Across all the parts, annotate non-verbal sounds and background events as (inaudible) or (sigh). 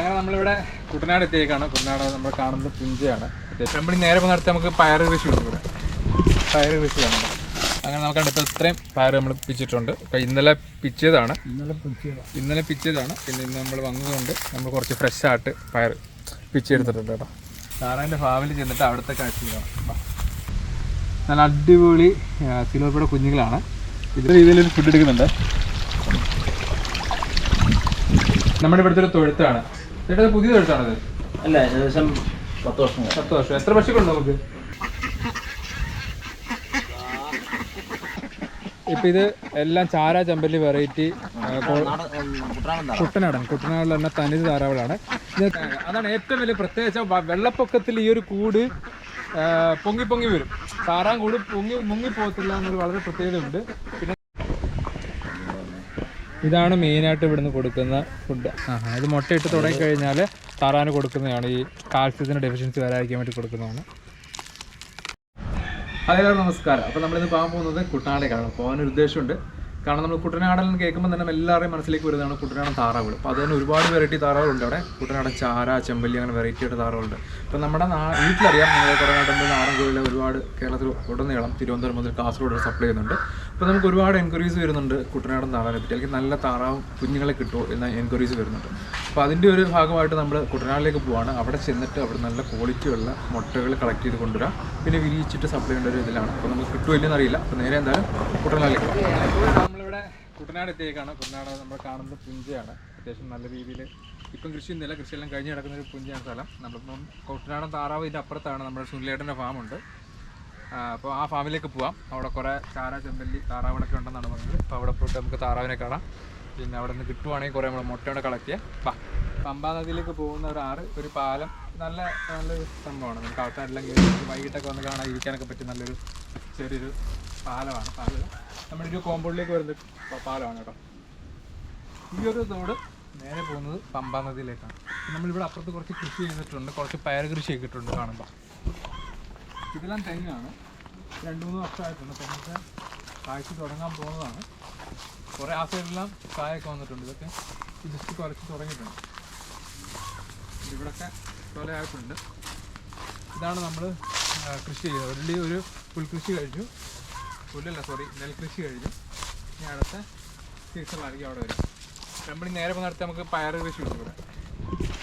അങ്ങനെ നമ്മളിവിടെ കുട്ടനാട് എത്തിയേക്കാണ്. കുട്ടനാട് നമ്മൾ കാണുന്നത് പുഞ്ചയാണ്. പെമ്പണി നേരെ പോകുന്നിടത്ത് നമുക്ക് പയർ കൃഷി ഉണ്ട് ഇവിടെ. പയർ കൃഷി കാണുന്നത് അങ്ങനെ നമുക്ക് അടുത്ത് ഇത്രയും പയർ നമ്മൾ പിച്ചിട്ടുണ്ട്. ഇന്നലെ പിച്ചതാണ്. ഇന്നലെ ഇന്നലെ പിച്ചതാണ്. പിന്നെ ഇന്ന് നമ്മൾ വന്നതുകൊണ്ട് നമ്മൾ കുറച്ച് ഫ്രഷ് ആയിട്ട് പയർ പിച്ചെടുത്തിട്ടുണ്ട് കേട്ടോ. താറാന്റെ ഫാമിലി ചെന്നിട്ട് അവിടുത്തെ കാഴ്ച കാണാം. വാ. നല്ല അടിപൊളി സിലോപ്പയുടെ കുഞ്ഞുങ്ങളാണ്. ഇത് രീതിയിലൊരു ഫുഡ് എടുക്കുന്നുണ്ട്. നമ്മുടെ ഇവിടുത്തെ ഒരു തൊഴുത്താണ്. ചേട്ടാ പുതിയത് പുതിയ തൊഴുത്താണത് അല്ല ഏകദേശം പത്ത് വർഷം. പത്ത് വർഷം. എത്ര പക്ഷികളുണ്ട് നമുക്ക്? ഇപ്പൊ ഇത് എല്ലാം ചാര ചമ്പല്ലി വെറൈറ്റി കുട്ടനാടൻ. കുട്ടനാടൻ കുട്ടനാടിൽ തന്നെ തനിത് താറാവുകളാണ് അതാണ് ഏറ്റവും വലിയ പ്രത്യേകിച്ച് വെള്ളപ്പൊക്കത്തിൽ ഈ ഒരു കൂട് പൊങ്ങി പൊങ്ങി വരും. താറാൻ കൂട് പൊങ്ങി മുങ്ങി പോകത്തില്ല എന്നൊരു വളരെ പ്രത്യേകതയുണ്ട്. പിന്നെ ഇതാണ് മെയിനായിട്ട് ഇവിടുന്ന് കൊടുക്കുന്ന ഫുഡ് ഇത് മുട്ടയിട്ട് തുടങ്ങി കഴിഞ്ഞാൽ താറാന് കൊടുക്കുന്നതാണ്. ഈ കാൽസ്യത്തിന്റെ ഡെഫിഷ്യൻസി വരാതിരിക്കാൻ വേണ്ടി കൊടുക്കുന്നതാണ്. ഹലോ നമസ്കാരം. അപ്പോൾ നമ്മളിന്ന് പോകാൻ പോകുന്നത് കുട്ടനാടേക്കാണ്. പോകാനൊരു ഉദ്ദേശമുണ്ട്. കാരണം നമ്മൾ കുട്ടനാടൻ കേൾക്കുമ്പോൾ തന്നെ എല്ലാവരുടെയും മനസ്സിലേക്ക് വരുന്നതാണ് കുട്ടനാടൻ താറാവുകൾ. അപ്പോൾ അത് തന്നെ ഒരുപാട് വെറൈറ്റി താറാവുകളുണ്ട് അവിടെ. കുട്ടനാടൻ ചാര ചെമ്പല്ലി അങ്ങനെ വെറൈറ്റിയുടെ താറാവുകളുണ്ട്. അപ്പോൾ നമ്മുടെ വീട്ടിലറിയാം നമ്മുടെ കുറേ നാട്ടിൽ നാടൻ കോഴികളെ ഒരുപാട് കേരളത്തിൽ ഉടനീളം തിരുവനന്തപുരം മുതൽ കാസർഗോഡ് സപ്ലൈ ചെയ്യുന്നുണ്ട്. അപ്പോൾ നമുക്ക് ഒരുപാട് എൻക്വയറീസ് വരുന്നുണ്ട് കുട്ടനാടൻ താറാവിനെ പറ്റി. അല്ലെങ്കിൽ നല്ല താറാവ് കുഞ്ഞുങ്ങളെ കിട്ടുമോ എന്ന എൻക്വയറീസ് വരുന്നുണ്ട്. അപ്പോൾ അതിന്റെ ഒരു ഭാഗമായിട്ട് നമ്മൾ കുട്ടനാടിലേക്ക് പോവാണ്. അവിടെ ചെന്നിട്ട് അവിടെ നല്ല ക്വാളിറ്റിയുള്ള മുട്ടകൾ കളക്ട് ചെയ്ത് കൊണ്ടുവരാം. പിന്നെ വിരിയിച്ചിട്ട് സപ്ലൈ ചെയ്യേണ്ട ഒരു ഇതിലാണ്. അപ്പോൾ നമുക്ക് കിട്ടുമോ ഇല്ലെന്ന് അറിയില്ല. അപ്പോൾ നേരെ എന്തായാലും കുട്ടനാടിലേക്ക് പോകാം നമ്മളിവിടെ കുട്ടനാട് എത്തിയേക്കാണ്. കുട്ടനാട് നമ്മൾ കാണുന്നത് പുഞ്ചയാണ്. അത്യാവശ്യം നല്ല രീതിയിൽ ഇപ്പം കൃഷിയൊന്നുമില്ല കൃഷിയെല്ലാം കഴിഞ്ഞ് കിടക്കുന്ന ഒരു പുഞ്ചയാണ് സ്ഥലം. നമ്മളിപ്പം കുട്ടനാടൻ താറാവ് ഇതിന്റെ അപ്പുറത്താണ്. നമ്മുടെ സുനിലേട്ടന്റെ ഫാമുണ്ട് അപ്പോൾ ആ ഫാമിലേക്ക് പോവാം. അവിടെ കുറേ ചാര ചെമ്പല്ലി താറാവിനൊക്കെ ഉണ്ടെന്നാണ് പറഞ്ഞത്. അപ്പോൾ അവിടെ പോയിട്ട് നമുക്ക് താറാവിനെ കാണാം. പിന്നെ അവിടെ നിന്ന് കിട്ടുവാണെങ്കിൽ കുറേ നമ്മൾ മുട്ടയുടെ കളക്ട് ചെയ്യാം. പാ പമ്പാ നദിയിലേക്ക് പോകുന്ന ഒരു ആറ് ഒരു പാലം. നല്ല നല്ലൊരു സംഭവമാണ്. നമുക്ക് ആൾക്കാരെല്ലാം കയറി വൈകിട്ടൊക്കെ വന്ന് കാണാൻ ഇരിക്കാനൊക്കെ പറ്റിയ നല്ലൊരു ചെറിയൊരു പാലമാണ്. പാലം. നമ്മുടെ ഒരു കോമ്പൗണ്ടിലേക്ക് വരുന്ന പാലമാണ് കേട്ടോ. ഈ ഒരു തോട് നേരെ പോകുന്നത് പമ്പാ നദിയിലേക്കാണ്. നമ്മളിവിടെ അപ്പുറത്ത് കുറച്ച് കൃഷി ചെയ്തിട്ടുണ്ട്. കുറച്ച് പയർ കൃഷി ചെയ്തിട്ടുണ്ട് കാണുമ്പോൾ ഇതെല്ലാം തെങ്ങാണ് രണ്ട് മൂന്ന് വർഷമായിട്ടുണ്ട്. അപ്പം നമുക്ക് കാഴ്ച തുടങ്ങാൻ പോകുന്നതാണ്. കുറേ ആ സൈഡിലെല്ലാം കായൊക്കെ വന്നിട്ടുണ്ട്. ഇതൊക്കെ ജസ്റ്റ് കുറച്ച് തുടങ്ങിയിട്ടുണ്ട്. ഇവിടൊക്കെ കൊലയായിട്ടുണ്ട് ഇതാണ് നമ്മൾ കൃഷി ചെയ്യുന്നത്. ഒരു ഒരു പുൽകൃഷി കഴിഞ്ഞു. പുല്ലല്ല സോറി നെൽകൃഷി കഴിഞ്ഞു. ഇനി അടുത്ത സീസണിലായിരിക്കും അവിടെ വരും. നമ്മൾ നേരെ പോകുന്നിടത്ത് നമുക്ക് പയർ കൃഷി ഉണ്ട് ഇവിടെ.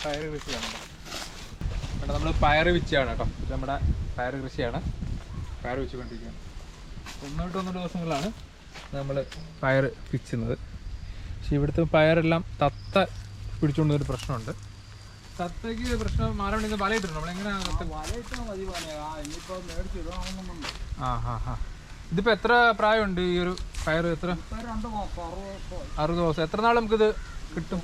പയർ കൃഷിയാണ്. ഇവിടെ നമ്മൾ പയർ വിച്ചാണ് കേട്ടോ. നമ്മുടെ പയർ കൃഷിയാണ്. പയർ വെച്ചുകൊണ്ടിരിക്കുകയാണ്. ഒന്ന് തൊട്ട് ഒന്നോ ദിവസങ്ങളിലാണ് നമ്മൾ ഫയർ പിച്ചുന്നത്. പക്ഷേ ഇവിടുത്തെ പയറെല്ലാം തത്ത പിടിച്ചുകൊണ്ടൊരു പ്രശ്നമുണ്ട്. തത്തയ്ക്ക് പ്രശ്നം മാറാൻ വേണ്ടി വല ഇട്ടിട്ടുണ്ട്? നമ്മളെങ്ങനെയാണ് തത്ത വലയിട്ടാൽ മതി. ആ, ഹാ ഹാ ഇതിപ്പോൾ എത്ര പ്രായമുണ്ട് ഈ ഒരു പയർ എത്ര? അറുപത് ദിവസം. അറുപത് ദിവസം. എത്ര നാൾ നമുക്കിത് കിട്ടും?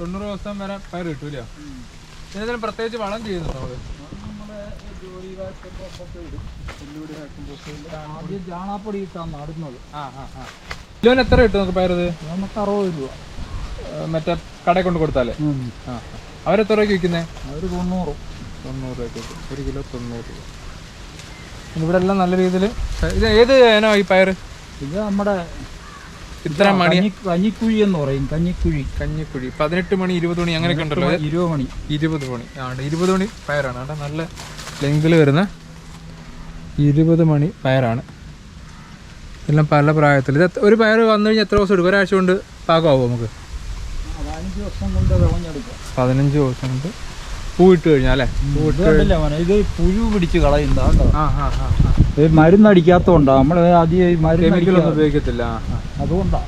തൊണ്ണൂറ് ദിവസം. വരെ പയർ കിട്ടൂല? ഇതിനെന്തെങ്കിലും പ്രത്യേകിച്ച് വളം ചെയ്യുന്നുണ്ടോ നമുക്ക് അത് നമ്മുടെ ജോലിക്കാർക്കൊക്കെ ഒക്കെ ഇടും. പുല്ലുപൊടി compost. ആദ്യം ചാണാപ്പൊടി ഇട്ടാ നടുന്നത്. കിലോന് എത്ര കിട്ടും നമുക്ക് ഇത് നമുക്ക് അറുപത് രൂപ. മറ്റേ കടയിൽ കൊണ്ട് കൊടുത്താലേ? ആ. അവരെത്ര രൂപയ്ക്ക് വിൽക്കുന്നത് അതൊരു തൊണ്ണൂറ്. തൊണ്ണൂറ് രൂപയ്ക്ക് ഒരു കിലോ തൊണ്ണൂറ് രൂപ. ഇവിടെ എല്ലാം നല്ല രീതിയിൽ ഇത് ഏത് ഏനോ ഈ പയറ് ഇത് നമ്മുടെ ഇത്ര മണി കഞ്ഞി- കഞ്ഞിക്കുഴി എന്ന് പറയും കഞ്ഞിക്കുഴി. കഞ്ഞിക്കുഴി. പതിനെട്ട് മണി ഇരുപത് മണി അങ്ങനെയൊക്കെ ഉണ്ടല്ലോ. ഇരുപത് മണി. ഇരുപത് മണി. ആണ് ഇരുപത് മണി പയറാണ്. നല്ല ലെങ്കിൽ വരുന്ന ഇരുപത് മണി പയറാണ്. എല്ലാം പല പ്രായത്തിൽ ഇത് ഒരു പയർ വന്നു കഴിഞ്ഞാൽ എത്ര ദിവസം എടുക്കും? ഒരാഴ്ച കൊണ്ട് പാകമാവും നമുക്ക്? പതിനഞ്ച് ദിവസം കൊണ്ട് പൂവിട്ട് കഴിഞ്ഞാൽ അല്ലേ? ഇത് പുഴു പിടിച്ച് കളയുന്ന നമ്മൾ ആദ്യം കെമിക്കലൊന്നും ഉപയോഗിക്കത്തില്ല. അതുകൊണ്ടാ.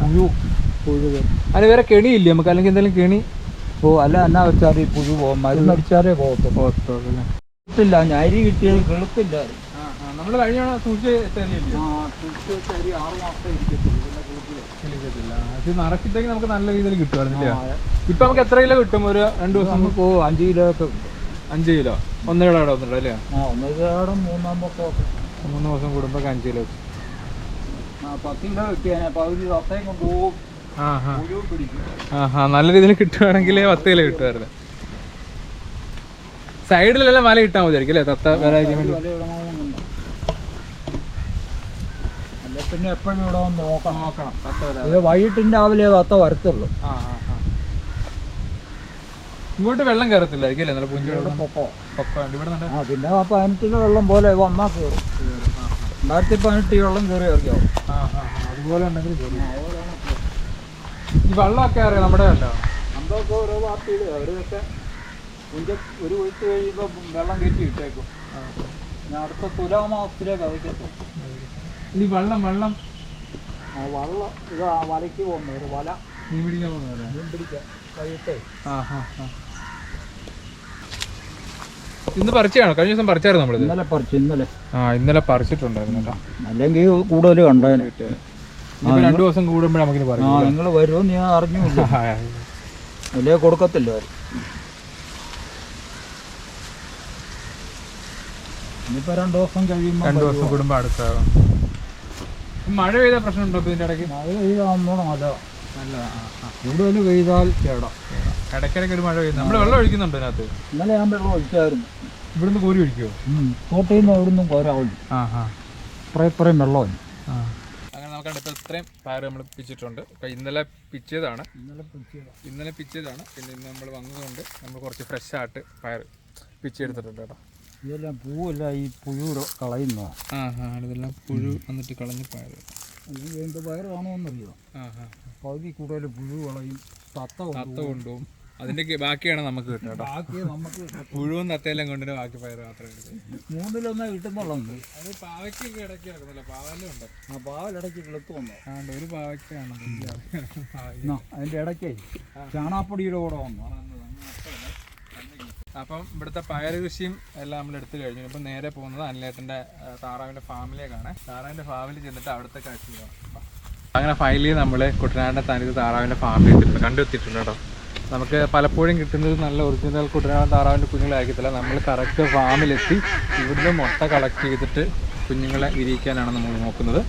പുഴു പുഴു. അതിന് വേറെ കെണിയില്ലേ നമുക്ക്? അല്ലെങ്കിൽ എന്തെങ്കിലും കെണി? ഓ അല്ല എന്നാ വെച്ചാൽ പുഴു പോകും മരുന്നടിച്ചാലേ പോകത്തുള്ളൂ. പോകത്തുള്ളൂ അല്ലേ? കിട്ടില്ല. അരി കിട്ടിയത് ആ നമ്മൾ കഴിഞ്ഞ സൂക്ഷിച്ച് ഇത് നിറച്ചിട്ടെങ്കിൽ നമുക്ക് നല്ല രീതിയിൽ കിട്ടുമായിരുന്നില്ല ഇപ്പൊ നമുക്ക് എത്ര കിലോ കിട്ടും? ഒരു രണ്ടു ദിവസം? നമുക്ക് അഞ്ച് കിലോ ഒക്കെ അഞ്ച് കിലോ. ഒന്നര കിലോ വന്നിട്ടുണ്ട് അല്ലേ ആ ഒന്നരാടം മൂന്നാം പക്കം മൂന്ന് ദിവസം കൂടുമ്പോ അഞ്ച് കിലോ പത്ത് കിലോ കിട്ടിയാൽ പകുതി തത്തയും കൊണ്ടുപോകും നല്ല രീതിയിൽ കിട്ടുവാണെങ്കിൽ പത്ത് കിലോ കിട്ടുമായിരുന്നു സൈഡിലെല്ലാം വല ഇട്ടാൽ മതിയായിരിക്കും അല്ലേ? തത്ത വരാതിരിക്കാൻ വേണ്ടി. പിന്നെ എപ്പോഴും ഇവിടെ വന്ന് നോക്കണം നോക്കണം. തത്ത വരാതെ ഇത് വൈകിട്ടും രാവിലെ തത്ത വരത്തുള്ളൂ. ഇങ്ങോട്ട് വെള്ളം കയറത്തില്ലായിരിക്കും അല്ലേ? നല്ല വെള്ളം പൊക്കോ. ഇവിടെ ആ പിന്നെ ആ പതിനെട്ടിലെ വെള്ളം പോലെ വന്നാൽ കയറും. രണ്ടായിരത്തി പതിനെട്ട് ഈ വെള്ളം കയറി അതുപോലെ ഉണ്ടെങ്കിൽ. ഈ വെള്ളമൊക്കെ അറിയാം നമ്മുടെ അല്ല നമ്മളൊക്കെ ഓരോ പാർട്ടിയിൽ അവരൊക്കെ പുഞ്ച ഒരു കൊയ്ത്ത് കഴിയുമ്പോൾ വെള്ളം കയറ്റി ഇട്ടേക്കും. ഞാൻ അടുത്ത തുലാമാസത്തിലേക്ക് അവയ്ക്കെത്തും ഈ വെള്ളം വെള്ളം. ആ വള്ളം ഇത് ആ വലയ്ക്ക് പോകുന്ന ഒരു വല. മീൻ പിടിക്കാൻ പോകുന്നവരാ മീൻ പിടിക്കാൻ വൈകിട്ടേ. ആ ഇന്ന് പറിച്ചാണോ കഴിഞ്ഞ ദിവസം പറിച്ചായിരുന്നു നമ്മളിത്? ഇന്നലെ പറിച്ചു ഇന്നലെ. ആ ഇന്നലെ പറിച്ചിട്ടുണ്ടായിരുന്നു അല്ലെങ്കിൽ കൂടുതൽ കണ്ടതിന് രണ്ടു ദിവസം കൂടുമ്പോഴേ നമുക്കിനി ആ പറയാം നിങ്ങൾ വരുമോ ഞാൻ അറിഞ്ഞില്ല അല്ലേ കൊടുക്കത്തില്ല അവർ. ഇനിയിപ്പോ രണ്ടു ദിവസം കഴിയുമ്പോൾ രണ്ടു ദിവസം കൂടുമ്പോ അടുത്ത മഴ പെയ്ത പ്രശ്നമുണ്ടോ ഇപ്പൊ ഇതിന്റെ ഇടയ്ക്ക്? മഴ ഒന്നുകൂടെ നല്ല നല്ലതാ ആ ആ. കൂടുതൽ പെയ്താൽ കേടാം. ഇടയ്ക്കിടയ്ക്ക് ഒരു മഴ പെയ്യുന്നു. നമ്മൾ വെള്ളം ഒഴിക്കുന്നുണ്ട് ഇതിനകത്ത്? ഇന്നലെ ഞാൻ വെള്ളം ഒഴിച്ചായിരുന്നു. ഇവിടുന്ന് കോരി ഒഴിക്കുമോ തോട്ടിൽ നിന്ന് എവിടുന്നും കോരാവില്ല ആ ആ. ഇപ്പറേയും വെള്ളമില്ല ആ. അങ്ങനെ നമുക്ക് ഇപ്പോൾ ഇത്രയും പയർ നമ്മൾ പിച്ചിട്ടുണ്ട്. ഇപ്പം ഇന്നലെ പിച്ചതാണ് ഇന്നലെ പിച്ചതാണ് ഇന്നലെ പിച്ചതാണ് പിന്നെ ഇന്ന് നമ്മൾ വന്നതുകൊണ്ട് നമ്മൾ കുറച്ച് ഫ്രഷ് ആയിട്ട് പയർ പിച്ചെടുത്തിട്ടുണ്ട് കേട്ടോ. ഇതെല്ലാം പൂവെല്ലാം ഈ പുഴു കളയുന്നതാ ആ ആ ഇതെല്ലാം പുഴു വന്നിട്ട് കളഞ്ഞ് പയർ ഇത് എന്ത് പയർ എന്നറിയോ ആ ആ പകുതി കൂടുതൽ പുഴു കളയും തത്ത തത്ത കൊണ്ടുപോകും. അതിന്റെ ബാക്കിയാണ് നമുക്ക് കിട്ടുക ബാക്കി നമുക്ക് പുഴുവും തത്തയെല്ലാം കൊണ്ടു ബാക്കി പയർ മാത്രമേ മൂന്നിലൊന്നേ കിട്ടുന്നുള്ളൂ അത് പാവയ്ക്കൊക്കെ ഇടയ്ക്ക് കിടക്കുന്നില്ല. പാവലും ഉണ്ട്. ആ പാവലിടയ്ക്ക് കിളുത്തു വന്നു. ആ ഉണ്ട്. ഒരു പാവയ്ക്കാണ്. അതിന്റെ ഇടയ്ക്കേ ചാണാപ്പൊടിയുടെ കൂടെ വന്നു? അപ്പം ഇവിടുത്തെ പയർ കൃഷിയും എല്ലാം നമ്മൾ എടുത്തു കഴിഞ്ഞു. ഇപ്പം നേരെ പോകുന്നത് അനിലേട്ടന്റെ താറാവിന്റെ ഫാമിലേക്കാണ്. താറാവിന്റെ ഫാമിൽ ചെന്നിട്ട് അവിടുത്തെ കാഴ്ച അങ്ങനെ ഫൈനലി നമ്മൾ കുട്ടനാടിന്റെ തനിത് താറാവിന്റെ ഫാമിൽ എത്തിയിട്ടുണ്ട് കണ്ടെത്തിയിട്ടുണ്ട് കേട്ടോ. നമുക്ക് പലപ്പോഴും കിട്ടുന്നത് നല്ല ഒറിജിനൽ കുട്ടനാടൻ താറാവിന്റെ കുഞ്ഞുങ്ങളായിരിക്കത്തില്ല നമ്മൾ കറക്റ്റ് ഫാമിലെത്തി ഇവിടുന്ന് മുട്ട കളക്ട് ചെയ്തിട്ട് കുഞ്ഞുങ്ങളെ വിരിയിക്കാനാണ് നമ്മൾ നോക്കുന്നത്.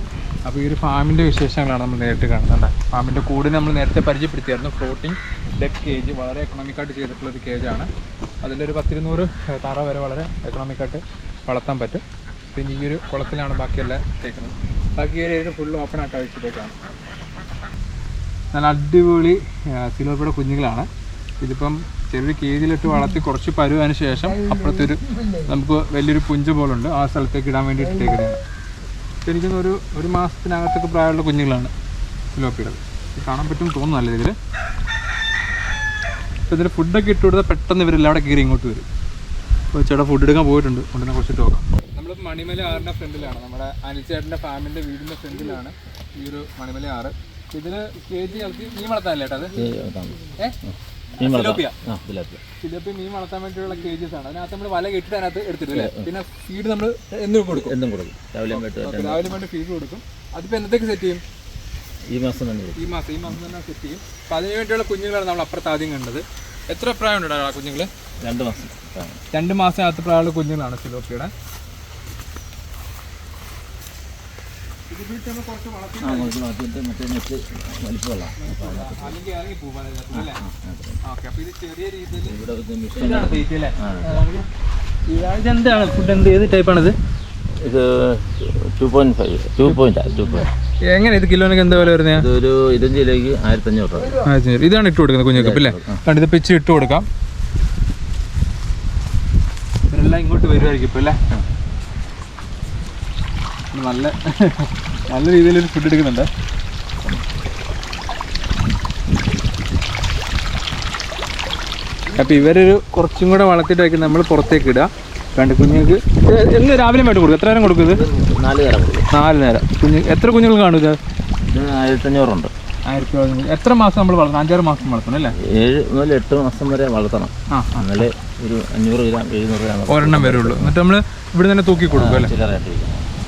അപ്പോൾ ഈ ഒരു ഫാമിന്റെ വിശേഷങ്ങളാണ് നമ്മൾ നേരിട്ട് കാണുന്നത് ഫാമിന്റെ കൂടിന് നമ്മൾ നേരത്തെ പരിചയപ്പെടുത്തിയായിരുന്നു. ഫ്ലോട്ടിംഗ് ഡെക്ക് കേജ് വളരെ എക്കണോമിക്കായിട്ട് ചെയ്തിട്ടുള്ള ഒരു കേജാണ് അതിലൊരു പത്തിരുന്നൂറ് താറ വരെ വളരെ എക്കണോമിക്കായിട്ട് വളർത്താൻ പറ്റും. പിന്നെ ഈ ഒരു കുളത്തിലാണ് ബാക്കിയെല്ലാം തേക്കുന്നത്. ബാക്കി ഏരിയ ഫുൾ ഓപ്പൺ ആയിട്ട് അഴിച്ചിട്ടേക്കാണ്. നല്ല അടിപൊളി സിലോപ്പിയുടെ കുഞ്ഞുങ്ങളാണ്. ഇതിപ്പം ചെറിയ കേജിലിട്ട് വളർത്തി കുറച്ച് പരുവതിന് ശേഷം അപ്പുറത്തെ ഒരു നമുക്ക് വലിയൊരു പുഞ്ച പോലുണ്ട്. ആ സ്ഥലത്തേക്ക് ഇടാൻ വേണ്ടി ഇട്ടേക്കുന്നതാണ് ശരിക്കും ഒരു ഒരു മാസത്തിനകത്തൊക്കെ പ്രായമുള്ള കുഞ്ഞുങ്ങളാണ് സിലോപ്പിയുടെ കാണാൻ പറ്റും തോന്നുന്നു നല്ല ഇതിൽ അപ്പോൾ ഇതിൽ ഫുഡൊക്കെ ഇട്ട് കൊടുത്താൽ പെട്ടെന്ന് ഇവരെല്ലാം അവിടെ കയറി ഇങ്ങോട്ട് വരും. അപ്പോൾ ചേട്ടാ ഫുഡ് എടുക്കാൻ പോയിട്ടുണ്ട്. ഉടനെ കുറച്ച് നോക്കാം. നമ്മൾ മണിമല ആറിന്റെ ഫ്രണ്ടിലാണ്. നമ്മുടെ അനിൽ ചേട്ടന്റെ ഫാമിന്റെ വീടിന്റെ ഫ്രണ്ടിലാണ് ഈ ഒരു മണിമല ആറ്. ഇതിന് കെ ജി ഇളക്കി മീൻ വളർത്താനല്ലേ സിലോപ്പിയ? സിലോപ്പി മീൻ വളർത്താൻ വേണ്ടിയുള്ള കേജസ് ആണ്. അതിനകത്ത് നമ്മൾ വല കെട്ടിട്ട് അതിനകത്ത് എടുത്തിട്ടില്ലേ പിന്നെ ഫീഡ് നമ്മൾ എന്നും കൊടുക്കും. എന്തും കൊടുക്കും. രാവിലെ രാവിലെ വേണ്ടി ഫീഡ് കൊടുക്കും. അതിപ്പോൾ എന്നത്തേക്ക് സെറ്റ് ചെയ്യും? ഈ മാസം തന്നെ ഈ മാസം ഈ മാസം തന്നെ സെറ്റ് ചെയ്യും അപ്പം അതിന് വേണ്ടിയുള്ള കുഞ്ഞുങ്ങളാണ് നമ്മൾ അപ്പുറത്ത് ആദ്യം കണ്ടത്. എത്ര പ്രായം ഉണ്ട് ആ കുഞ്ഞുങ്ങൾ രണ്ട് മാസം. രണ്ട് രണ്ട് മാസത്തിനകത്ത് പ്രായമുള്ള കുഞ്ഞുങ്ങളാണ് സിലോപ്പിയുടെ ഇതെന്താണ് ഫുഡ് എന്ത് ഏത് ടൈപ്പാണിത് ഇത് two point five two point two point എങ്ങനെ ഇത് കിലോനൊക്കെ എന്താ വില വരുന്നത് ഇതൊരു ഇരുപഞ്ച് കിലോയ്ക്ക് ആയിരത്തഞ്ഞൂറ് രൂപ ഇതാണ് ഇട്ട് കൊടുക്കുന്നത് കുഞ്ഞുങ്ങൾക്ക് അല്ലേ? കണ്ട് ഇത് പിച്ച് ഇട്ട് കൊടുക്കാം. ഇവരെല്ലാം ഇങ്ങോട്ട് വരുമായിരിക്കും ഇപ്പം അല്ലേ? നല്ല നല്ല രീതിയിൽ ഫുഡ് എടുക്കുന്നുണ്ട്. അപ്പൊ ഇവരൊരു കുറച്ചും കൂടെ വളർത്തിയിട്ടായിരിക്കും നമ്മൾ പുറത്തേക്ക് ഇടുക. കണ്ട് കുഞ്ഞുങ്ങൾക്ക് എന്ന് രാവിലെ വേണ്ടി കൊടുക്കും. എത്ര നേരം കൊടുക്കും ഇത്? നാല് നേരം നാല് നേരം. കുഞ്ഞു എത്ര കുഞ്ഞുങ്ങൾ കാണും ഇത്? ആയിരത്തഞ്ഞൂറുണ്ട്. ആയിരത്തി. എത്ര മാസം നമ്മൾ വളർത്തണം? അഞ്ചാറ് മാസം വളർത്തണം അല്ലേ? ഏഴ് മുതൽ എട്ട് മാസം വരെ വളർത്തണം. ആ എന്നാലേ ഒരു അഞ്ഞൂറ് ഗ്രാം എഴുന്നൂറ് ഗ്രാം ഒരെണ്ണം വരുള്ളൂ എന്നിട്ട് നമ്മൾ ഇവിടെ തന്നെ തൂക്കി കൊടുക്കും അല്ലേ?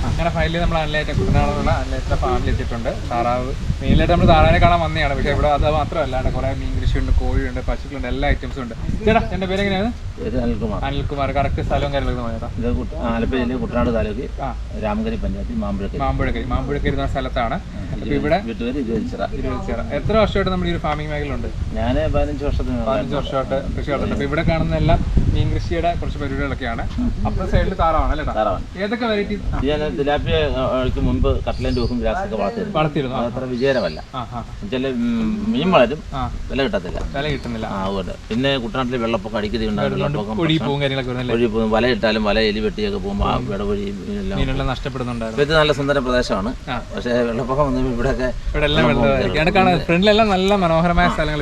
അങ്ങനെ ഫൈനലി നമ്മൾ അനലേറ്റ കുട്ടനാടുള്ള അനലേറ്റ ഫാമിലി എത്തിയിട്ടുണ്ട്. താറാവ്. മെയിനായിട്ട് നമ്മൾ താറാവിനെ കാണാൻ വന്നതാണ്. പക്ഷേ ഇവിടെ അത് മാത്രമല്ല. കുറേ മീൻ കൃഷിയുണ്ട് കോഴിയുണ്ട് പശുക്കളുണ്ട് എല്ലാ ഐറ്റംസും ഉണ്ട്. ചേട്ടാ എന്റെ പേര് എങ്ങനെയാണ്? അനിൽകുമാർ. അനിൽകുമാർ കറക്റ്റ് സ്ഥലവും കാര്യങ്ങളൊക്കെ പറഞ്ഞേട്ടാ ഇത് കുട്ട- ആലപ്പുഴ ജില്ലയിൽ കുട്ടനാട് താലൂക്ക് രാമഗരി പഞ്ചായത്തിൽ മാമ്പഴക്കരി. മാമ്പുഴക്കരി. മാമ്പുഴക്കരി എന്ന സ്ഥലത്താണ്. ഇവിടെ ഇരുപതിച്ചിറ എത്ര വർഷമായിട്ട് നമ്മുടെ ഈ ഒരു ഫാമിംഗ് മേഖലയുണ്ട് ഞാൻ പതിനഞ്ച് വർഷത്തിന് പതിനഞ്ച് വർഷമായിട്ട് കൃഷി നടത്തുന്നുണ്ട് അപ്പോൾ ഇവിടെ കാണുന്ന എല്ലാം മീൻ കൃഷിയുടെ കുറച്ച് പരിപാടികളൊക്കെയാണ് അപ്പുറ സൈഡിൽ താറാവാണ് അല്ലേ ഏതൊക്കെ വെറൈറ്റി ഞാൻ തിലാപ്പിയക്ക് മുൻപ് കട്ട്ലന്റെ ഊഹും ഗ്രാസൊക്കെ വളർത്തിയിരുന്നു. വളർത്തിയിരുന്നു. അത്ര വിജയകരമല്ല. ആ മീൻ വളരും വില കിട്ടത്തില്ല. വില കിട്ടുന്നില്ല. ആ അതുകൊണ്ട്. പിന്നെ കുട്ടനാട്ടിൽ വെള്ളപ്പൊക്കം അടിക്കുന്നത് ഉണ്ടാകും പൂവും കാര്യങ്ങളൊക്കെ വരുന്നല്ലേ? പോകും വല ഇട്ടാലും വല എലി വെട്ടിയൊക്കെ പോകുമ്പോൾ ആ വിടവഴി മീനെല്ലാം നഷ്ടപ്പെടുന്നുണ്ടായിരുന്നു. ഇത് നല്ല സുന്ദര പ്രദേശമാണ്. പക്ഷെ വെള്ളപ്പൊക്കം വന്നു ഇവിടെയൊക്കെ ഇവിടെ എല്ലാം വെള്ളമായിരിക്കും ഫ്രണ്ടിലെല്ലാം നല്ല മനോഹരമായ സ്ഥലങ്ങൾ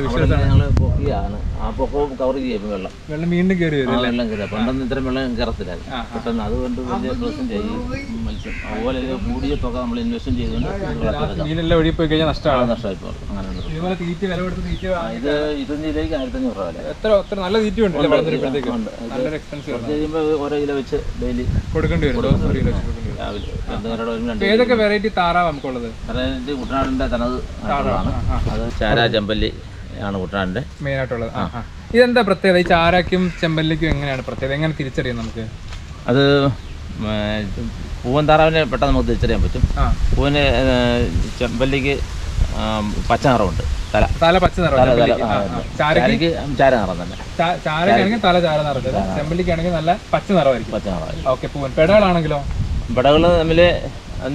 പൊക്കിയാണ് ആ പൊക്കവും കവർ ചെയ്യും വെള്ളം. വെള്ളം വീണ്ടും കയറി ആ വെള്ളം കയറി പണ്ടൊന്നും ഇത്രയും വെള്ളം കയറത്തില്ലായിരുന്നു പെട്ടെന്ന് അതുകൊണ്ട് വലിയ പ്രശ്നം ചെയ്യും. മത്സ്യം. അതുപോലെ ഇത് കൂടിയ തുക നമ്മൾ ഇൻവെസ്റ്റ് ചെയ്തുകൊണ്ട് വളർത്തിയെടുക്കാം മീനെല്ലാം ഒഴുകി പോയി കഴിഞ്ഞാൽ നഷ്ടമാണ്. നഷ്ടമായി പോകും അങ്ങനെ ഇതുപോലെ തീറ്റ വില കൊടുത്ത് തീറ്റ വാങ്ങി- ഇത് ഇരുപത്തഞ്ചിലേക്ക് ആയിരത്തഞ്ഞൂറ് രൂപ എത്ര എത്ര നല്ല തീറ്റ ഉണ്ട് കുറച്ച് കഴിയുമ്പോൾ ഓരോ കിലോ വെച്ച് ഡെയിലി കൊടുക്കേണ്ടി വരും. രാവിലെ ഏതൊക്കെ വെറൈറ്റി താറാവ് നമുക്കുള്ളത്? കുട്ടനാടിന്റെ തനത് അത് ചാര ചെമ്പല്ലി ആണ് കുട്ടനാടിന്റെ. മെയിൻ ആയിട്ടുള്ളത് ആ ഇതെന്താ പ്രത്യേകത? ഈ ചാരാക്കും ചെമ്പല്ലിക്കും എങ്ങനെയാണ് പ്രത്യേകത? എങ്ങനെ തിരിച്ചറിയാം നമുക്ക്? അത് പൂവൻ താറാവിനെ പെട്ടെന്ന് നമുക്ക് തിരിച്ചറിയാൻ പറ്റും. പൂവിന് ചെമ്പല്ലിക്ക് പച്ച നിറമുണ്ട്. തല. തല പച്ച നിറം. ചാരക്ക് ചാര നിറം തന്നെ. ചാരക്കാണെങ്കിൽ തല ചാര നിറം ചെമ്പല്ലിക്കാണെങ്കിൽ നല്ല പച്ച നിറമായിരിക്കും. പച്ച നിറമായിരിക്കും. ഓക്കെ പൂവൻ. പെടകളാണെങ്കിലോ? പെടകൾ തമ്മിൽ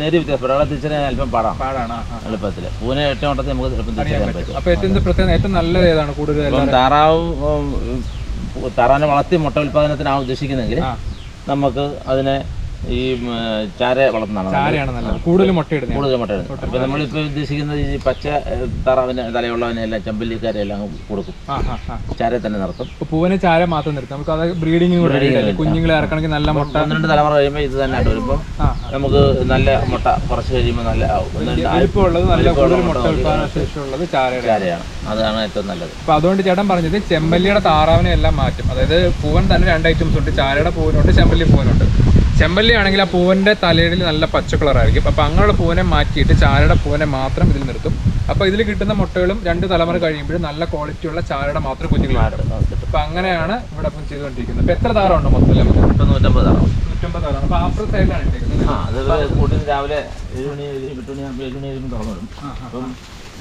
നേരിയ വ്യത്യാസം. വിടകളെ തിരിച്ചറിയാൻ അല്പം പാടാണ്. പാടാണ്. എളുപ്പത്തിൽ പൂനെ ഏറ്റവും കൊണ്ടത്തിൽ നമുക്ക് എളുപ്പം തിരിച്ചറിയാൻ പറ്റും. അപ്പൊ ഏറ്റവും പ്രത്യേകത ഏറ്റവും നല്ലത് ഏതാണ്? കൂടുതൽ ഇപ്പം താറാവ് താറാവിനെ വളർത്തി മുട്ട ഉൽപ്പാദനത്തിനാണ് ഉദ്ദേശിക്കുന്നതെങ്കിൽ നമുക്ക് അതിനെ ഈ ചാര വളർത്തുന്നതാണ് കൂടുതൽ മുട്ടയിടുന്നത് കൂടുതൽ മുട്ട ഇടുന്നത്. അപ്പോൾ നമ്മളിപ്പോൾ ഉദ്ദേശിക്കുന്നത് ഈ പച്ച താറാവിന് തലയുള്ളവനെല്ലാം തലയുള്ളവനെ എല്ലാം ചെമ്പല്ലിക്കാരെ എല്ലാം കൊടുക്കും. ചാര തന്നെ നിർത്തും ഇപ്പൊ പൂവനെ ചാര മാത്രം നിർത്തും. നമുക്ക് അത് ബ്രീഡിങ്ങിന് കൂടെ കുഞ്ഞുങ്ങളെ ഇറക്കണമെങ്കിൽ നല്ല മുട്ട. ഒന്ന് രണ്ട് തലമുറ കഴിയുമ്പോൾ ഇത് തന്നെ വരുമ്പോൾ നമുക്ക് നല്ല മുട്ട കുറച്ച് കഴിയുമ്പോൾ നല്ല വലിപ്പമുള്ളത് നല്ല വലിപ്പമുള്ള കൂടുതൽ മുട്ട മുട്ട ഉൽപ്പാദന ശേഷിയുള്ളത് ചാരയാണ്. അതാണ് ഏറ്റവും നല്ലത്. അപ്പൊ അതുകൊണ്ട് ചേട്ടൻ പറഞ്ഞത് ചെമ്പല്ലിയുടെ താറാവിനെ എല്ലാം മാറ്റും. അതായത് പൂവൻ തന്നെ രണ്ട് ഐറ്റംസ് ഉണ്ട്. ചാരയുടെ പൂവനുണ്ട് ചെമ്പല്ലി പൂവനുണ്ട്. ചെമ്പല്ലി ആണെങ്കിൽ ആ പൂവിന്റെ തലയിൽ നല്ല പച്ച കളർ ആയിരിക്കും. അപ്പൊ അങ്ങനെയുള്ള പൂവിനെ മാറ്റിയിട്ട് ചാരയുടെ പൂവിനെ മാത്രം ഇതിൽ നിർത്തും. അപ്പോൾ ഇതിൽ കിട്ടുന്ന മുട്ടകളും രണ്ട് തലമുറ കഴിയുമ്പോഴും നല്ല ക്വാളിറ്റിയുള്ള ചാരയുടെ മാത്രം കുഞ്ഞുങ്ങളാണ് കിട്ടും. അപ്പൊ അങ്ങനെയാണ് ഇവിടെ ഇപ്പം ചെയ്തുകൊണ്ടിരിക്കുന്നത്. അപ്പോൾ എത്ര താറുണ്ട് മൊത്തത്തിൽ നമുക്ക്? ഇപ്പം നൂറ്റമ്പത് താറാവും നൂറ്റമ്പത് താറാണ് അപ്പോൾ ആഫ്റ്റർ സൈഡിലാണ് ഇട്ടേക്കുന്നത്. ആ അത് കൂടുതൽ രാവിലെ ഏഴ് മണി എട്ട് മണി ആകുമ്പോൾ ഏഴ് മണി തുറന്നു വരും അപ്പം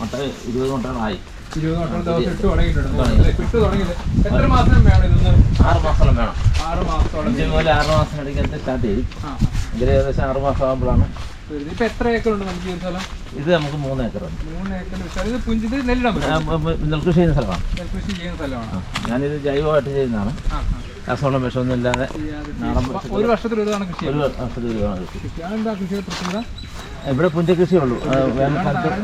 മുട്ട ഇരുപത് മുട്ടകളായി വേണം ആറ് മാസത്തോളം വേണം. ആറ് മാസത്തോളം അഞ്ച് മുതൽ ആറ് മാസം ഇടയ്ക്കകത്ത് സ്റ്റാർട്ട് ചെയ്യും. ഇതിൽ ഏകദേശം ആറ് മാസം ആകുമ്പോഴാണ് ഇപ്പൊ എത്ര ഏക്കർ ഉണ്ട് നമുക്ക് ഈ സ്ഥലം? ഇത് നമുക്ക് മൂന്ന് ഏക്കർ പുഞ്ചിത് നെല്ലിടാൻ നെൽകൃഷി ചെയ്യുന്ന സ്ഥലമാണ്. നെൽകൃഷി ചെയ്യുന്ന സ്ഥലമാണ്. ഞാനിത് ജൈവമായിട്ട് ചെയ്യുന്നതാണ്. രാസവളം വിഷമൊന്നും ഇല്ലാതെ ഒരു വർഷത്തിൽ ഒരു തവണ കൃഷി ഒരു വർഷത്തിൽ കൃഷി. കൃഷിയുടെ പ്രത്യേകത? ഇവിടെ പുഞ്ചകൃഷിയുള്ളൂ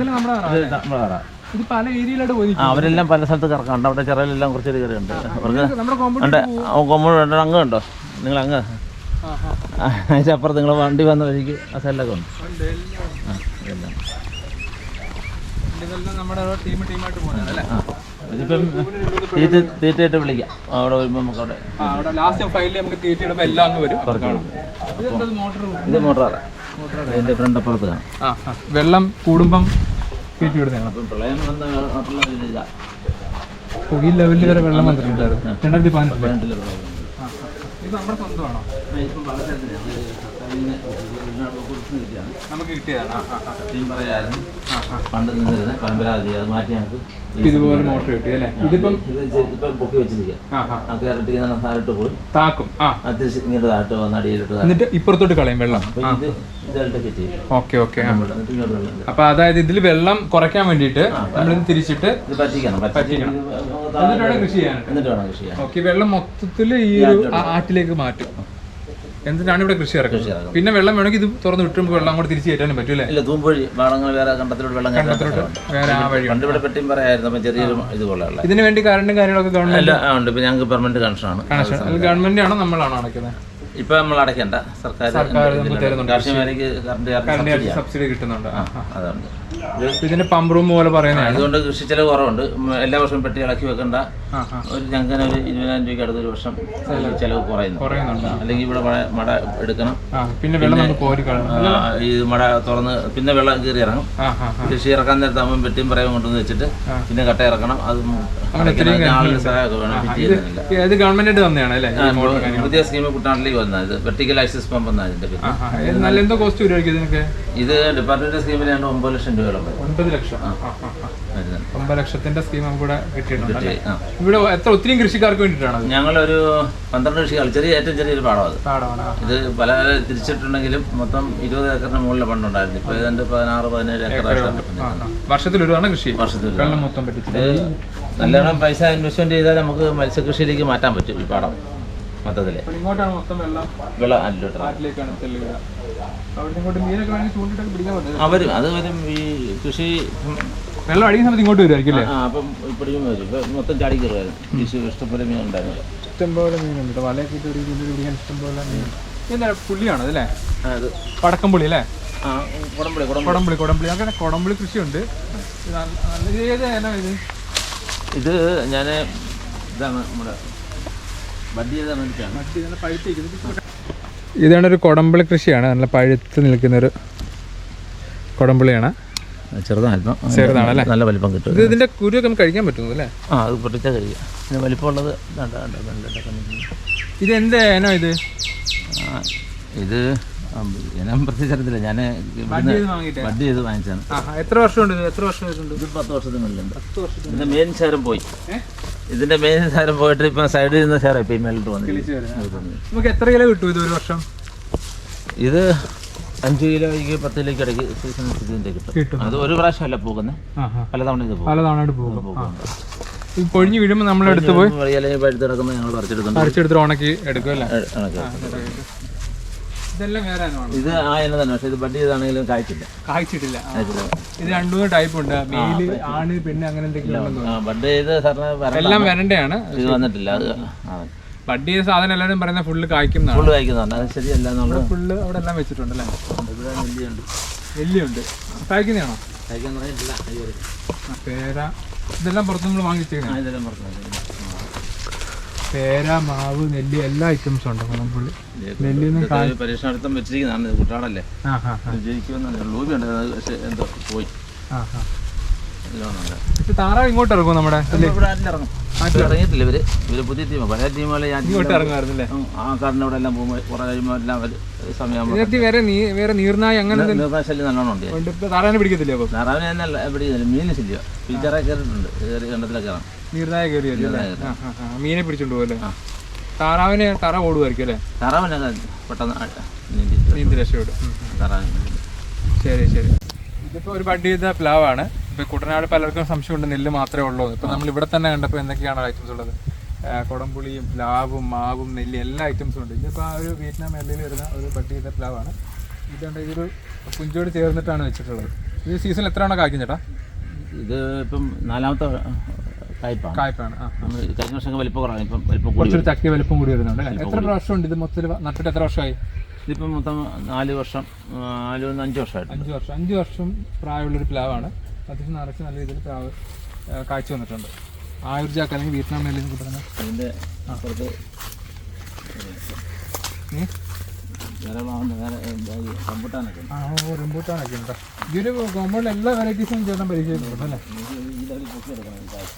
നമ്മുടെ ഇത് പല പോയി അവരെല്ലാം പല സ്ഥലത്ത് കറക്കാണ്ട് അവിടെ ചിറയിലെല്ലാം കുറച്ച് കയറിയുണ്ട്. അവർക്ക് കോമ്പൗണ്ട് അങ്ങ് ഉണ്ടോ? നിങ്ങൾ അങ്ങ്. അതിന്റെ അപ്പുറത്ത് നിങ്ങൾ വണ്ടി വന്ന വഴിക്ക് ആ സ്ഥലമൊക്കെ ഉണ്ട്. ആ ഇതിപ്പം തീറ്റ തീറ്റയായിട്ട് വിളിക്കാം. അവിടെ വരുമ്പോൾ നമുക്ക് അവിടെ ലാസ്റ്റ് ഫയലിൽ നമുക്ക് തീറ്റി ഇടുമ്പോൾ എല്ലാം അങ്ങ് വരും. അപ്പോൾ കാണാം ഇതെന്താ മോട്ടർ ഇത് മോട്ടറാണ്. അതിന്റെ ഫ്രണ്ട് അപ്പുറത്ത് കാണാം. വെള്ളം കൂടുമ്പം തീറ്റി വിടുന്നതാണ് അപ്പം പ്രളയം വന്ന അപ്പോൾ ഈ ലെവലിൽ വരെ വെള്ളം വന്നിട്ടുണ്ടായിരുന്നു. രണ്ടായിരത്തി ആ. ഇത് നമ്മുടെ സ്വന്തമാണോ? ഇപ്പം പല നമുക്ക് കിട്ടിയതാണ്. പണ്ട് നിന്നിരുന്ന അത് മാറ്റി നമുക്ക് ഇതുപോലെ മോട്ടർ കിട്ടി അല്ലേ? ഇതിപ്പം ഇത് ചെയ്ത് ഇപ്പം പൊക്കി വെച്ചിരിക്കുക. ആ ആ. ആ കയറിട്ട് താഴോട്ട് പോയി. താക്കും. ഇങ്ങോട്ട് താഴോട്ട് വന്ന് അടിയിലിട്ട് എന്നിട്ട് ഇപ്പുറത്തോട്ട് കളയും വെള്ളം. ഇത് ഓക്കെ ഓക്കെ. നമ്മൾ. അപ്പൊ അതായത് ഇതിൽ വെള്ളം കുറയ്ക്കാൻ വേണ്ടിയിട്ട് നമ്മളിത് തിരിച്ചിട്ട് എന്നിട്ട് വേണം കൃഷി ചെയ്യാൻ. ഓക്കെ വെള്ളം മൊത്തത്തിൽ ഈ ഒരു ആറ്റിലേക്ക് മാറ്റും. എന്നിട്ടാണ് ഇവിടെ കൃഷി ഇറക്കുന്നത്? ഇറക്കുന്നത്. പിന്നെ വെള്ളം വേണമെങ്കിൽ ഇത് തുറന്ന് വിട്ടുമ്പോൾ വെള്ളം അങ്ങോട്ട് തിരിച്ചു കയറ്റാനും പറ്റൂല? ഇല്ല തൂമ്പൊഴി വാളങ്ങൾ വേറെ കണ്ടത്തിലോട്ട് വെള്ളം സ്ഥലമുണ്ട്. വേറെ ആ വഴി പണ്ട് ഇവിടെ പെട്ടിയും പറയായിരുന്നു അപ്പം ചെറിയൊരു ഇത് കൊള്ളാനുള്ള ഇതിന് വേണ്ടി കറണ്ടും കാര്യങ്ങളൊക്കെ ഗവൺമെന്റ് അല്ല ഉണ്ട്. ഇപ്പം ഞങ്ങൾക്ക് പെർമനന്റ് കണക്ഷനാണ് കണക്ഷൻ ഗവൺമെന്റ് ആണോ നമ്മളാണോ അടയ്ക്കുന്നത്? ഇപ്പൊ നമ്മൾ അടയ്ക്കണ്ട. സർക്കാർ സർക്കാർ തരുന്നുണ്ട്. കർഷകർക്ക് കറണ്ട്. സബ്സിഡി കിട്ടുന്നുണ്ട്. അതുണ്ട് ഇതിന് പമ്പ് റൂം പോലെ പറയുന്നത് അതുകൊണ്ട് കൃഷി ചെലവ് കുറവുണ്ട്. എല്ലാ വർഷവും പെട്ടി ഇളക്കി വെക്കേണ്ട. ഒരു ഞങ്ങനെ ഒരു ഇരുപതിനായിരം രൂപയ്ക്ക് അടുത്ത ഒരു വർഷം ചെലവ് കുറയുന്നു. അല്ലെങ്കിൽ ഇവിടെ മഴ മട എടുക്കണം. പിന്നെ വെള്ളം കോരി ഈ മട തുറന്ന് പിന്നെ വെള്ളം കയറി ഇറങ്ങും. കൃഷി ഇറക്കാൻ നേരത്തെ ആകുമ്പോൾ പെട്ടിയും പറയും കൊണ്ടുവന്ന് വെച്ചിട്ട് പിന്നെ കട്ട ഇറക്കണം. അത് ഇത് ഗവൺമെന്റ് തന്നെയാണ് പുതിയ സ്കീം കുട്ടനാട്ടിലേക്ക് വന്നത്. ഇത് വെർട്ടിക്കൽ ആക്സിസ് പമ്പ് എന്നാണ് ഇതിന്റെ പേര്. ഇത് ഡിപ്പാർട്ട്മെന്റ് സ്കീമിലാണ് ഒമ്പത് ലക്ഷം രൂപയോളം വരും ഒൻപത് ലക്ഷം. ഒമ്പത് ലക്ഷത്തിന്റെ സ്കീം നമുക്ക് ഇവിടെ കിട്ടിയിട്ടുണ്ട് അല്ലേ? ആ. ഇവിടെ എത്ര ഒത്തിരി കൃഷിക്കാർക്ക് വേണ്ടിയിട്ടാണ് ഞങ്ങളൊരു പന്ത്രണ്ട് കൃഷികൾ ചെറിയ ഏറ്റവും ചെറിയൊരു പാടം പാടമാണ്. ഇത് പല തിരിച്ചിട്ടുണ്ടെങ്കിലും മൊത്തം ഇരുപത് ഏക്കറിന് മുകളിൽ പണ്ടുണ്ടായിരുന്നു. ഇപ്പൊ ഏതാണ്ട് പതിനാറ് പതിനേഴ് ഏക്കർ. വർഷത്തിൽ കൃഷി വർഷത്തിൽ വെള്ളം മൊത്തം നല്ലോണം പൈസ ഇൻവെസ്റ്റ്മെന്റ് ചെയ്താൽ നമുക്ക് മത്സ്യകൃഷിയിലേക്ക് മാറ്റാൻ പറ്റും ഈ പാടം. മൊത്തത്തിൽ അവർ ഇങ്ങോട്ടാണ് മൊത്തം വെള്ളം വെള്ളം കാട്ടിലേക്കാണ് തെല്ലുക അത് വരും ഈ കൃഷി വെള്ളം അടിക്കുന്ന സമയത്ത് ഇങ്ങോട്ട് വരുമായിരിക്കും ആ അപ്പം പിടിക്കും വരും. ഇപ്പം മൊത്തം ചാടി കയറുമായിരുന്നു കൃഷി ഇഷ്ടംപോലെ മീൻ ഉണ്ടായിരുന്നു. ഇഷ്ടംപോലെ മീനുണ്ട്. വലയൊക്കെ ഇട്ട് ഒരു പിടിക്കാൻ ഇഷ്ടംപോലെ മീൻ. എന്താ പുള്ളിയാണ് അതല്ലേ അത് അല്ലേ? ആ കുടംപുളി കുടംപുളി. കൊടംപുളി കൊടംപുളി. അങ്ങനെ കൊടംപുളി കൃഷിയുണ്ട്. ഇത് നല്ല- ഇത് ഏത് ഇത്. ഇത് ഞാൻ ഇതാണ് നമ്മുടെ ഇതാണ് ഒരു കൊടംപുളി കൃഷിയാണ്. നല്ല പഴുത്ത് നിൽക്കുന്ന ഒരു കൊടംപുളിയാണ്. ചെറുതാണ് ചെറുതാണല്ലേ? നല്ല വലിപ്പം കിട്ടും. ഇത് ഇതിന്റെ കുരുവൊക്കെ നമുക്ക് കഴിക്കാൻ പറ്റുന്നു അല്ലേ? ആ അത് പൊട്ടിച്ചാൽ കഴിക്കാം. പിന്നെ വലിപ്പമുള്ളത് ഇത് എന്ത് ഏനോ ഇത്? ഇത് ഞാൻ പ്രത്യേകിച്ചറിയത്തില്ല ഞാൻ ബഡ് ചെയ്ത് വാങ്ങിച്ചാണ് എത്ര വർഷമുണ്ട് എത്ര വർഷമായിട്ടുണ്ട്? ഇത് പത്ത് വർഷത്തിന് മുന്നിലുണ്ട് പത്ത് വർഷത്തിന് ഇതിന്റെ മെയിൻ ശേരം പോയി. ഇതിന്റെ മെയിൻ ശേരം പോയിട്ട് ഇപ്പൊ സൈഡിൽ നിന്ന് ശേരം ഇപ്പൊ ഈ മേളിട്ട് വന്നു. നമുക്ക് എത്ര കിലോ കിട്ടും ഇത് ഒരു വർഷം? ഇത് അഞ്ച് കിലോയ്ക്ക് പത്ത് കിലോയ്ക്ക് ഇടയ്ക്ക് സീസൺ ഇതിന്റെ കിട്ടും. അത് ഒരു പ്രാവശ്യമല്ല പോകുന്നത് പലതവണ ഇത് പോകും. പല തവണയായിട്ട് പോകും. പൊഴിഞ്ഞ് വീഴുമ്പോൾ നമ്മൾ എടുത്ത് പോയി വഴിയിലെ പഴുത്ത് കിടക്കുന്ന ഞങ്ങൾ പറിച്ചെടുക്കുന്നുണ്ട് പറിച്ചെടുത്ത് ഉണക്കി എടുക്കും അല്ലേ. ഇതെല്ലാം വേറെ ഇനമാണ്. ഇത് ആ ഇനം തന്നെ പക്ഷേ ഇത് ബഡ് ചെയ്താണെങ്കിലും കായ്ച്ചില്ല. കായ്ച്ചിട്ടില്ല. ആ. കായ്ച്ചില്ല. ഇത് രണ്ടു മൂന്ന് ടൈപ്പ് ഉണ്ട്. മെയിൽ ആണ് പിന്നെ അങ്ങനെ എന്തെങ്കിലും ഉണ്ടെന്ന് ആ, ബഡ് ചെയ്ത് സാറിന്. എല്ലാം വരണ്ടയാണ്. ഇത് വന്നിട്ടില്ല അത് ബഡ് ചെയ്ത സാധനം എല്ലാവരും പറയുന്ന ഫുള്ള് കായ്ക്കുന്നതാണ് ഫുള്ള് കായ്ക്കുന്നതാണ്. അത് ശരിയല്ല നമ്മൾ ഫുള്ള് അവിടെ എല്ലാം വെച്ചിട്ടുണ്ട് അല്ലേ? ഇവിടെ നെല്ലിയുണ്ട്. നെല്ലിയുണ്ട്. കായ്ക്കുന്നതാണോ? തുടങ്ങിയിട്ടില്ല അയ്യോ. ആ, പേര. ഇതെല്ലാം പുറത്ത് നമ്മൾ വാങ്ങിച്ചേക്കണേ ആ, ഇതെല്ലാം പുറത്ത് പേര മാവ് നെല്ല് എല്ലാ ഐറ്റംസും ഉണ്ട് കുളമ്പുള്ളി നെല്ലിന്ന് പരീക്ഷണാർത്ഥം വെച്ചിരിക്കുന്നതാണ് കുട്ടാടല്ലേ പോയി. ഇത് താറാവ് ഇങ്ങോട്ട് ഇറങ്ങും നമ്മുടെ ഇറങ്ങും. ഇറങ്ങിയിട്ടില്ല ഇവർ. ഇവർ പുതിയ ടീം പഴയ ടീമുകളെ ഇങ്ങോട്ട് ആ കാറിന്റെ അവിടെ എല്ലാം പോകുമ്പോൾ കുറേ കഴിയുമ്പോൾ എല്ലാം അവർ സമയമാകുമ്പോൾ ഇതിനകത്ത് വേറെ നീ വേറെ നീർനായി അങ്ങനെ നിർദ്ദേശം നല്ലോണം ഉണ്ട്. താറാവിനെ പിടിക്കത്തില്ലേ താറാവിനെ തന്നെ പിടിക്കുന്നില്ല മീൻ ശല്യം ടീച്ചറെ കയറിയിട്ടുണ്ട്. കയറി കണ്ടത്തിലൊക്കെ കയറാം നീർനായ കയറി അല്ലേ? ആ ആ ആ. മീനെ പിടിച്ചോണ്ട് പോകല്ലേ താറാവിനെ തറ ഓടുമായിരിക്കും അല്ലേ? താറാവിനെ പെട്ടെന്ന് ആ- നീന്തി നീന്തി രക്ഷപ്പെടും ശരി ശരി. ഇതിപ്പോ ഒരു ബഡ് ചെയ്ത പ്ലാവാണ്. ഇപ്പൊ കുട്ടനാട് പലർക്കും സംശയം ഉണ്ട് നെല്ല് മാത്രമേ ഉള്ളൂ. ഇപ്പൊ നമ്മൾ ഇവിടെ തന്നെ കണ്ടപ്പോൾ എന്തൊക്കെയാണ് ഐറ്റംസ് ഉള്ളത്? കുടംപുളിയും പ്ലാവും മാവും നെല്ല് എല്ലാ ഐറ്റംസും ഉണ്ട്. ഇതിപ്പോ ആ ഒരു വിയറ്റ്നാം എല്ലയിൽ വരുന്ന ഒരു ബഡ് ചെയ്ത പ്ലാവാണ്. ഇതുകൊണ്ട് ഇതൊരു പുഞ്ചോട് ചേർന്നിട്ടാണ് വെച്ചിട്ടുള്ളത്. ഇത് സീസൺ എത്രയാണോ കായ്ക്കും ചേട്ടാ? ഇത് ഇപ്പം നാലാമത്തെ കായ്പാണ്. നമ്മൾ കഴിഞ്ഞ വർഷം വലിപ്പം കുറവാണ്. ഇപ്പം വലിപ്പം കൂടി ചക്കി വലിപ്പം കൂടി വരുന്നുണ്ട് എത്ര എത്ര പ്രാവശ്യമുണ്ട് ഇത് മൊത്തത്തിൽ നട്ടിട്ട് എത്ര വർഷമായി? ഇതിപ്പം മൊത്തം നാല് വർഷം നാല് അഞ്ച് വർഷമായിട്ട് അഞ്ച് വർഷം. അഞ്ച് വർഷം പ്രായമുള്ളൊരു പ്ലാവാണ്. അത്യാവശ്യം നിറച്ച് നല്ല രീതിയിൽ പ്ലാവ് കാഴ്ച വന്നിട്ടുണ്ട്. ആയുർജാക്ക് അല്ലെങ്കിൽ വിയറ്റ്നാം മേലിൽ നിന്ന് കിട്ടുന്ന അതിന്റെ അപ്പുറത്ത് റംബുട്ടാനൊക്കെ ഉണ്ട്. ആ റംബൂട്ടാനൊക്കെ ഉണ്ട്. ഈ ഒരു കോമ്പൗണ്ടിൽ എല്ലാ വെറൈറ്റീസും ചേട്ടൻ പരിചയപ്പെടുന്നു അല്ലേ ഈ ലെവലിൽ പൊക്കി എടുക്കണം കാഴ്ച.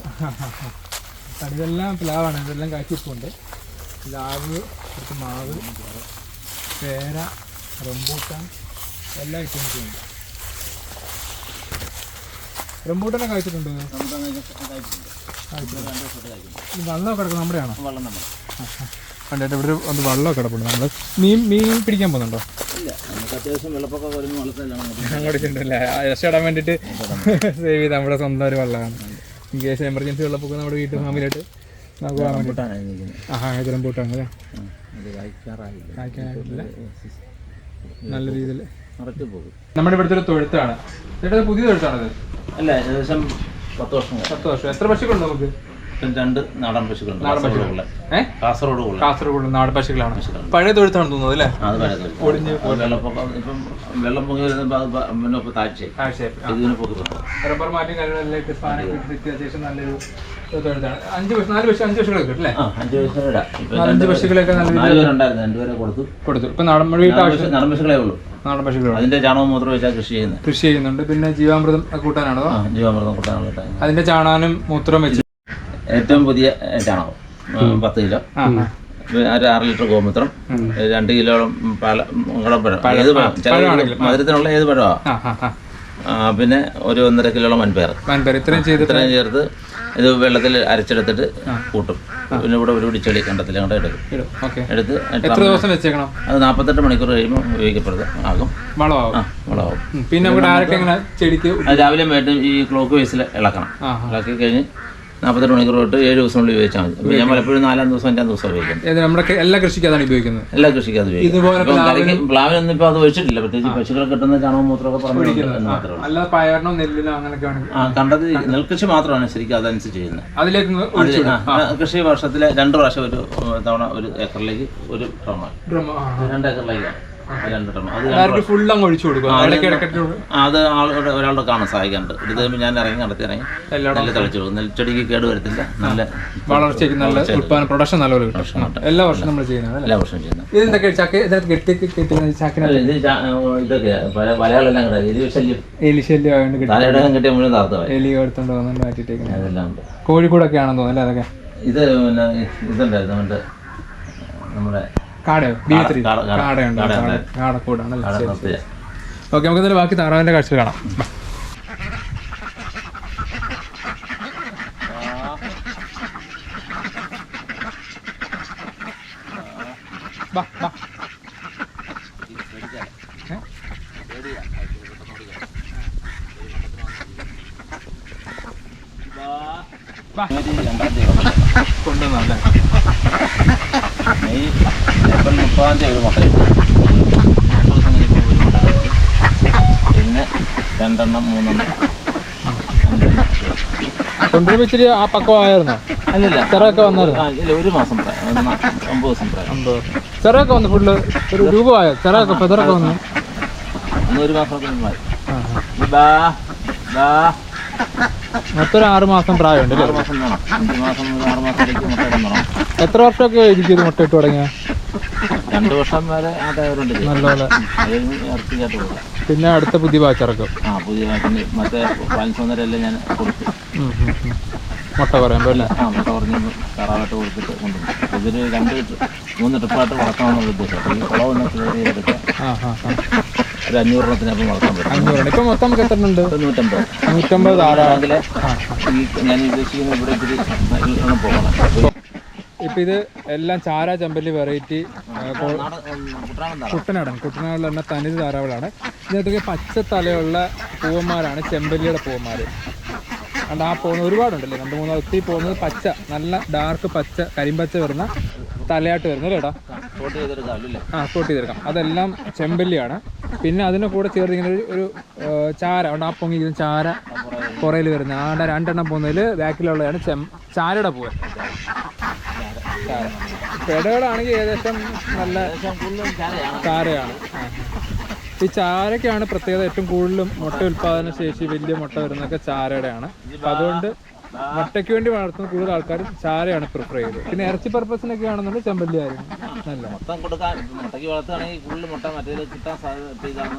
ഇതെല്ലാം (laughs) പ്ലാവാണ്. ഇതെല്ലാം കായ്ച്ചിപ്പുണ്ട് പ്ലാവ് കുറച്ച് മാവ് പേര റംബൂട്ടാൻ എല്ലാ ഐറ്റംസും ഉണ്ട് റംബൂട്ടാനെ കഴിച്ചിട്ടുണ്ട്. വെള്ളം കിടക്കുന്നത് നമ്മുടെയാണോ? വെള്ളം നമ്മൾ കണ്ടിട്ട് ഇവിടെ ഒന്ന് വെള്ളം കിടപ്പുണ്ട് നമ്മൾ മീൻ മീൻ പിടിക്കാൻ പോകുന്നുണ്ടോ? അങ്ങോട്ട് ചെണ്ടല്ലേ രക്ഷപ്പെടാൻ വേണ്ടിയിട്ട് (laughs) സേവ് ചെയ്ത് നമ്മുടെ സ്വന്തം ഒരു വെള്ളമാണ്. ഇൻ കേസ് എമർജൻസി ഉള്ളപ്പോൾ നമ്മുടെ വീട്ടിൽ ഫാമിലിയായിട്ട് നമുക്ക് വാങ്ങാൻ അല്ലേ കായ്ക്കാനായിട്ടില്ല നല്ല രീതിയിൽ. നമ്മുടെ ഇവിടുത്തെ ഒരു തൊഴുത്താണ്. ചേട്ടാ പുതിയ തൊഴുത്താണത്? അല്ല ഏകദേശം പത്ത് വർഷം. പത്ത് വർഷം. എത്ര പശുക്കളുണ്ട് നമുക്ക്? രണ്ട് നാടൻ പശുക്കളുണ്ട്. കാസർഗോഡുള്ള കാസർഗോഡ് കാസർഗോഡ് നാടൻ പശുക്കളാണ്. പഴയ തൊഴുത്താണ് തോന്നുന്നത് അല്ലേ? അത് ഒടിഞ്ഞ് വെള്ളപ്പൊക്കം ഇപ്പം വെള്ളം പൊങ്ങി വരുമ്പോൾ താഴ്ചയായി. ഇതിന് പൊക്കി പോകും റബ്ബർ മാറ്റും കാര്യങ്ങളിലേക്ക് സ്ഥാനം നല്ലൊരു അഞ്ച് പശു നാല് പശു അഞ്ച് പശുക്കളൊക്കെ അല്ലേ അഞ്ച് നാലഞ്ച് പശുക്കളൊക്കെ നല്ല നാല് പേരുണ്ടായിരുന്നു രണ്ടുപേരെ കൊടുത്തു. കൊടുത്തു. ഇപ്പൊ നാടൻ വീട്ട് നാടൻ പശുക്കളേ ഉള്ളൂ. നാടൻ അതിന്റെ ചാണകം മൂത്രം വെച്ചാൽ കൃഷി ചെയ്യുന്നത്. കൃഷി ചെയ്യുന്നുണ്ട്. പിന്നെ ജീവാമൃതം കൂട്ടാനാണോ? ജീവാമൃതം കൂട്ടാനുള്ള അതിന്റെ ചാണാനും മൂത്രം വെച്ച് ഏറ്റവും പുതിയ ചാണകം. പത്ത് കിലോ. ഒരു ആറ് ലിറ്റർ ഗോമൂത്രം രണ്ട് കിലോളം പാല പഴം. ഏത് മധുരത്തിനുള്ള ഏത് പഴമാ? പിന്നെ ഒരു ഒന്നര കിലോളം വൻപയർ ഇത്രയും ചേർത്ത് ഇത് വെള്ളത്തിൽ അരച്ചെടുത്തിട്ട് കൂട്ടും. പിന്നെ ഇവിടെ ഒരു പിടിച്ചെളി കണ്ടത്തിൽ അങ്ങോട്ട് എടുക്കും എടുത്ത് എത്ര ദിവസം വെച്ചേക്കണം? അത് നാൽപ്പത്തെട്ട് മണിക്കൂർ കഴിയുമ്പോൾ ഉപയോഗിക്കപ്പെടുന്നത് ആകും. വളമാകും. പിന്നെ രാവിലെ വേണ്ടും ഈ ക്ലോക്ക് വൈസിൽ ഇളക്കണം. ഇളക്കി കഴിഞ്ഞ് നാൽപ്പത്തെട്ട് മണിക്കൂർ തൊട്ട് ഏഴ് ദിവസത്തിനുള്ളിൽ ഉപയോഗിച്ചാൽ മതി. അപ്പോൾ ഞാൻ പലപ്പോഴും നാലാം ദിവസം അഞ്ചാം ദിവസം ഉപയോഗിക്കും നമ്മുടെ എല്ലാ കൃഷിക്കും അതാണ് ഉപയോഗിക്കുന്നത്. എല്ലാ കൃഷിക്കും അത് ഉപയോഗിക്കും ഇതുപോലെ ഇപ്പം പ്ലാവിനൊന്നും ഇപ്പോൾ അത് ഒഴിച്ചിട്ടില്ല. പ്രത്യേകിച്ച് പശുക്കൾ കിട്ടുന്ന ചാണകം മൂത്രമൊക്കെ പറഞ്ഞു മാത്രമേ പയറിനോ നെല്ലിനോ ആ കണ്ടത് നെൽകൃഷി മാത്രമാണ് ശരിക്കും അതനുസരിച്ച് ചെയ്യുന്നത്. അതിലേക്ക് കൃഷി വർഷത്തിലെ രണ്ട് പ്രാവശ്യം ഒരു തവണ ഒരു ഏക്കറിലേക്ക് ഒരു ടർമാണ് ഡ്രം ആ. രണ്ട് ഏക്കറിലേക്കാണ്. രണ്ട് ടർമ അത് ഫുൾ അങ്ങ് ഒഴിച്ചു കൊടുക്കും. അത് ആളുടെ ഒരാളുടെ കാണാൻ സഹായിക്കാറുണ്ട് ഇത് ഞാൻ ഇറങ്ങി നടത്തി ഇറങ്ങി നല്ല തളിച്ചു കൊടുക്കും നെൽച്ചെടിക്ക് കേട് വരത്തില്ല. നല്ല വളർച്ചയ്ക്ക് നല്ല ഉൽപ്പാദന പ്രൊഡക്ഷൻ നല്ലപോലെ കിട്ടും. എല്ലാ വർഷവും നമ്മൾ ചെയ്യുന്നത് എല്ലാ വർഷവും ചെയ്യുന്നത്. ഇതെന്തൊക്കെ ചക്ക? ഇതിനകത്ത് കെട്ടി കെട്ടി ചാക്കിന അല്ല, ഇത് ചാ- ഇതൊക്കെ പല പലയാളെല്ലാം കൂടെ എലി ശല്യം. എലി ശല്യം ആയതുകൊണ്ട് കിട്ടി. തലയിടകം കിട്ടിയ മുഴുവൻ എലി എടുത്തോണ്ട് വന്നിട്ട് മാറ്റിട്ടേക്കുന്നത് അതെല്ലാം കോഴിക്കോടൊക്കെ ആണെന്ന് തോന്നുന്നു അല്ലേ അതൊക്കെ? ഇത് പിന്നെ ഇതുണ്ടായിരുന്നു. നമ്മുടെ നമ്മുടെ കാടയോ? B three. കാടയുണ്ട് ഓക്കെ നമുക്ക് എന്തായാലും ബാക്കി താറാവിന്റെ കാഴ്ച കാണാം. തീയതി കൊണ്ടുവന്നല്ലേ മുപ്പതാം തീയതി ഒരു മുട്ട. പിന്നെ രണ്ടെണ്ണം മൂന്നെണ്ണം കൊണ്ടുവരുമ്പോ ഇച്ചിരി ആ പക്വമായിരുന്നോ അല്ലല്ല. ചെറൊക്കെ വന്നായിരുന്നു? ഇല്ല ഒരു മാസം ഒമ്പത് ദിവസം ചെറൊക്കെ വന്നു ഫുള്ള് ഒരു രൂപമായോ? ചെറൊക്കെ ഫെതറൊക്കെ വന്നു? ഒരു മാസം മൊത്തം ആറ് മാസം പ്രായമുണ്ട് അല്ലേ? എത്ര വർഷമൊക്കെ ഇരിക്കും മുട്ട മുട്ടയിട്ട് തുടങ്ങിയ? രണ്ട് വർഷം വരെ ആ ടയറുണ്ട്. നല്ലപോലെ. പിന്നെ അടുത്ത പുതിയ ബാച്ചിറക്കും ആ പുതിയ മറ്റേ പാൻസോന്നരെല്ലാം ഞാൻ കൊടുത്തു. മുട്ട പറയുമ്പോൾ അല്ലേ? ആ മുട്ട പറഞ്ഞ് കറാവായിട്ട് കൊടുത്തിട്ട് കൊണ്ടുപോകും ഇതൊരു രണ്ട് മൂന്ന് ട്രിപ്പായിട്ട് വളർത്തണമെന്നുള്ള ഉദ്ദേശം. ഈ ക്ലിയർ ആ ആ ഒരു അഞ്ഞൂറെണ്ണത്തിനപ്പം വളർത്താൻ പറ്റും. അഞ്ഞൂറ് ഇപ്പം മൊത്തം നമുക്ക് എത്ര ഉണ്ട്? നൂറ്റമ്പത്. നൂറ്റമ്പത് ആറാണെങ്കിൽ ഈ ഞാൻ ഉദ്ദേശിക്കുന്ന ഇവിടെ ഇത്തിരി പോകണം. ഇപ്പം ഇത് എല്ലാം ചാര ചമ്പല്ലി വെറൈറ്റി കുട്ടനാടൻ കുട്ടനാടിൽ തന്നെ തനിത് താരാവളാണ് ഇതിനകത്തൊക്കെ പച്ച തലയുള്ള പൂവന്മാരാണ് ചെമ്പല്ലിയുടെ പൂവന്മാർ അതുകൊണ്ട് ആ പോകുന്ന ഒരുപാടുണ്ടല്ലേ? രണ്ട് മൂന്ന് ഒത്തിരി പോകുന്നത് പച്ച നല്ല ഡാർക്ക് പച്ച കരിമ്പച്ച വരുന്ന തലയായിട്ട് വരുന്നത് കേട്ടോ അല്ലേ ആ സ്പോട്ട് ചെയ്തെടുക്കാം. അതെല്ലാം ചെമ്പല്ലിയാണ്. പിന്നെ അതിന്റെ കൂടെ ചേർത്ത് ഇങ്ങനെ ഒരു- ഒരു ചാര. ഉണ്ട് ആ പൊങ്ങിയിരിക്കുന്ന ചാര പുറയിൽ വരുന്നത്. ആണ്ട് രണ്ടെണ്ണം പോകുന്നതിൽ ബാക്കിലുള്ളതാണ് ചെം ചാരയുടെ പൂവ്. പെടകളാണെങ്കിൽ ഏകദേശം നല്ല ചാരയാണ് ഈ ചാരക്കാണ് പ്രത്യേകത. ഏറ്റവും കൂടുതലും മുട്ട ഉൽപാദന ശേഷി വലിയ മുട്ട വരുന്നതൊക്കെ ചാരയുടെയാണ്. അതുകൊണ്ട് മുട്ടയ്ക്ക് വേണ്ടി വളർത്തുന്ന കൂടുതൽ ആൾക്കാർ ചാരയാണ് പ്രിഫർ ചെയ്യുന്നത്. പിന്നെ ഇറച്ചി പർപ്പസിനൊക്കെ ആണെന്നുണ്ടെങ്കിൽ ചെമ്പല്ലി ആയിരുന്നു നല്ല മൊത്തം കൊടുക്കാൻ മുട്ടയ്ക്ക് വളർത്തുകയാണെങ്കിൽ കൂടുതൽ മുട്ട മറ്റേത് കിട്ടാൻ സാധ്യത ഇതാണ്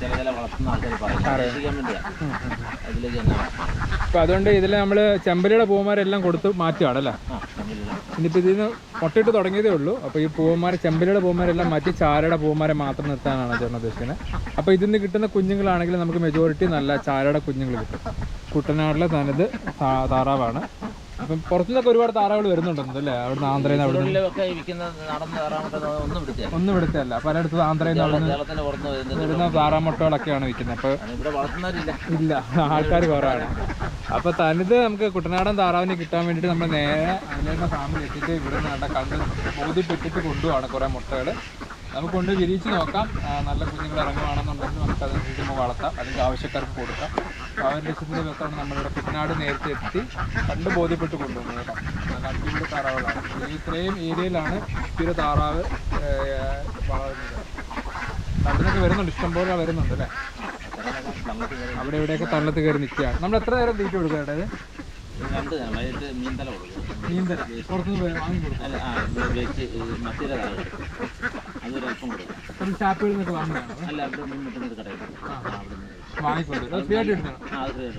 ചില ചില വളർത്തുന്ന ആൾക്കാർ പറയുന്നത്. അതിലേക്ക് തന്നെ അപ്പൊ അതുകൊണ്ട് ഇതിൽ നമ്മൾ ചെമ്പലിയുടെ പൂവന്മാരെല്ലാം കൊടുത്ത് മാറ്റുകയാണ് അല്ലേ? ഇനിയിപ്പോൾ ഇതിന് മുട്ടയിട്ട് തുടങ്ങിയതേ ഉള്ളൂ. അപ്പോൾ ഈ പൂവന്മാരെ ചെമ്പലിയുടെ പൂവന്മാരെല്ലാം മാറ്റി ചാരയുടെ പൂവന്മാരെ മാത്രം നിർത്താനാണ് ചേട്ടൻ ഉദ്ദേശിക്കുന്നത്. അപ്പോൾ ഇതിൽ നിന്ന് കിട്ടുന്ന കുഞ്ഞുങ്ങളാണെങ്കിൽ നമുക്ക് മെജോറിറ്റി നല്ല ചാരയുടെ കുഞ്ഞുങ്ങൾ കിട്ടും. കുട്ടനാട്ടിലെ തനത് താറാവാണ്. അപ്പം പുറത്തുനിന്നൊക്കെ ഒരുപാട് താറാവുകൾ വരുന്നുണ്ടെന്ന് അല്ലേ? അവിടുന്ന് ആന്ധ്രയിൽ ഒന്നും പിടിച്ചാൽ ഒന്നും ഇവിടുത്തെ പലയിടത്തും ആന്ധ്രയിൽ വരുന്ന താറാമുട്ടകളൊക്കെയാണ് വിൽക്കുന്നത്. അപ്പൊ ഇല്ല ആൾക്കാർ കുറവാണ്. അപ്പൊ തനിത് നമുക്ക് കുട്ടനാടൻ താറാവിനെ കിട്ടാൻ വേണ്ടിയിട്ട് നമ്മൾ നേരെ അതിലേക്ക് ഫാമിലി എത്തിയിട്ട് ഇവിടെ നിന്ന് കണ്ട് ബോധ്യപ്പെട്ടിട്ട് കൊണ്ടുപോവാണ് കുറെ മുട്ടകൾ നമുക്ക് കൊണ്ട് വിരിയിച്ച് നോക്കാം നല്ല കുഞ്ഞുങ്ങൾ ഇറങ്ങുവാണെന്നുണ്ടെങ്കിൽ നമുക്ക് അതനുസരിച്ച് നമ്മൾ വളർത്താം. അല്ലെങ്കിൽ ആവശ്യക്കാർക്ക് കൊടുക്കാം. ആ ഒരു ലക്ഷ്യത്തിന്റെ വ്യക്തമാണ് നമ്മളിവിടെ കുട്ടനാട് നേരത്തെ എത്തി. കണ്ട് ബോധ്യപ്പെട്ട് കൊണ്ടുപോകുന്നത് കേട്ടോ. നല്ല അടിപൊളി താറാവുകളാണ്. ഇത്രയും ഏരിയയിലാണ് ഒരു താറാവ് വളരുന്നത്. കണ്ടിനൊക്കെ വരുന്നുണ്ട്. ഇഷ്ടംപോലെ വരുന്നുണ്ട് അല്ലേ? അവിടെ ഇവിടെയൊക്കെ തള്ളത്ത് കയറി നിൽക്കുകയാണ്. നമ്മൾ എത്ര നേരം തീറ്റ കൊടുക്കേണ്ടത് മീൻതല പുറത്തുനിന്ന് വാങ്ങി കൊടുക്കും. മത്തിയുടെ കൊടുക്കും. അല്ല അവിടെ മീൻ കിട്ടുന്ന ഒരു കടയിൽ വാങ്ങിക്കൊണ്ട്. ഫ്രീ ആയിട്ട് എടുക്കണം.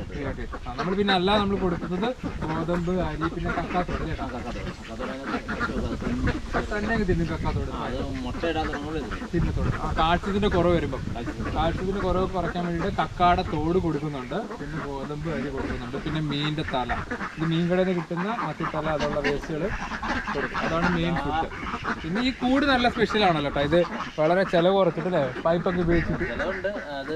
ഫ്രീ ആയിട്ട്. ആ, നമ്മൾ പിന്നെ അല്ല നമ്മൾ കൊടുക്കുന്നത് ഗോതമ്പ് അരി പിന്നെ കക്കാത്തോട് തന്നെ തിന്നും കക്കാത്തോട്. തിന്നത്തോട്. ആ കാൽസ്യത്തിന്റെ കുറവ് വരുമ്പോൾ കാൽസ്യത്തിന്റെ കുറവ് കുറയ്ക്കാൻ വേണ്ടിയിട്ട് കക്കാടെ തോട് കൊടുക്കുന്നുണ്ട്. പിന്നെ ഗോതമ്പ് അരി കൊടുക്കുന്നുണ്ട്. പിന്നെ മീനിന്റെ തല. ഇത് മീൻകടയിൽ നിന്ന് കിട്ടുന്ന തല അതുള്ള വേസ്റ്റുകൾ കൊടുക്കും. അതാണ് മെയിൻ ഫുഡ് പിന്നെ ഈ കൂട് നല്ല സ്പെഷ്യൽ ആണല്ലോ കേട്ടോ ഇത് വളരെ ചിലവ് കുറച്ചിട്ടല്ലേ പൈപ്പൊക്കെ ഉപയോഗിച്ചിട്ട്. അത്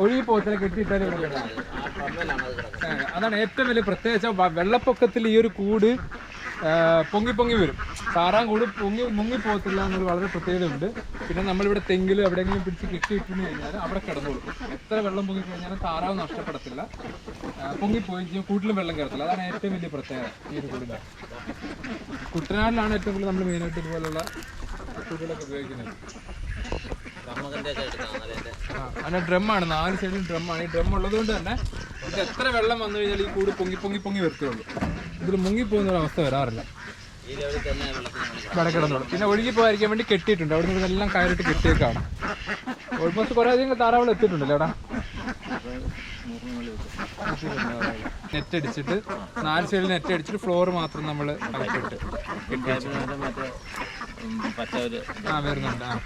ഒഴുകി പമ്മലാണ് അത് അതാണ് ഏറ്റവും വലിയ പ്രത്യേകിച്ച് വെള്ളപ്പൊക്കത്തിൽ ഈ ഒരു കൂട് പൊങ്ങി പൊങ്ങി വരും. താറാൻ കൂട് പൊങ്ങി മുങ്ങി പോകത്തില്ല എന്നൊരു വളരെ പ്രത്യേകതയുണ്ട്. പിന്നെ നമ്മളിവിടെ തെങ്ങിലും എവിടെയെങ്കിലും പിടിച്ച് കെട്ടിയിട്ടു കഴിഞ്ഞാൽ അവിടെ കിടന്നോളും. എത്ര വെള്ളം പൊങ്ങി കഴിഞ്ഞാലും താറാവ് നഷ്ടപ്പെടത്തില്ല. പൊങ്ങിപ്പോയി ചെയ്യും കൂട്ടിലും വെള്ളം കയറത്തില്ല. അതാണ് ഏറ്റവും വലിയ പ്രത്യേകത ഈ ഒരു കൂടിന്റെ കുട്ടനാട്ടിലാണ് ഏറ്റവും കൂടുതൽ നമ്മൾ മെയിനായിട്ട് ഇതുപോലുള്ള അതിന്റെ ഡ്രമ്മാണ് നാല് സൈഡിലും ഡ്രമ്മാണ് ഈ ഡ്രം ഉള്ളത് കൊണ്ട് തന്നെ ഇത് എത്ര വെള്ളം വന്നു കഴിഞ്ഞാൽ ഈ കൂട് പൊങ്ങി പൊങ്ങി പൊങ്ങി വരത്തുള്ളൂ. ഇതിൽ മുങ്ങിപ്പോകുന്ന ഒരു അവസ്ഥ വരാറില്ല. കിടക്കിടന്നോളും പിന്നെ ഒഴുകി പോകാതിരിക്കാൻ വേണ്ടി കെട്ടിയിട്ടുണ്ട്. അവിടെ നിന്ന് എല്ലാം കയറിട്ട് കെട്ടിയേക്കാണ്. ഓൾമോസ്റ്റ് കുറേ അധികം താറാവുകൾ എത്തിയിട്ടുണ്ടല്ലോ എടാ. നെറ്റ് അടിച്ചിട്ട് നാല് സൈഡിൽ നെറ്റ് അടിച്ചിട്ട് ഫ്ലോർ മാത്രം നമ്മൾ കെട്ടിയിട്ട് പച്ച ഒരു ആ വരുന്നുണ്ട്. ആ.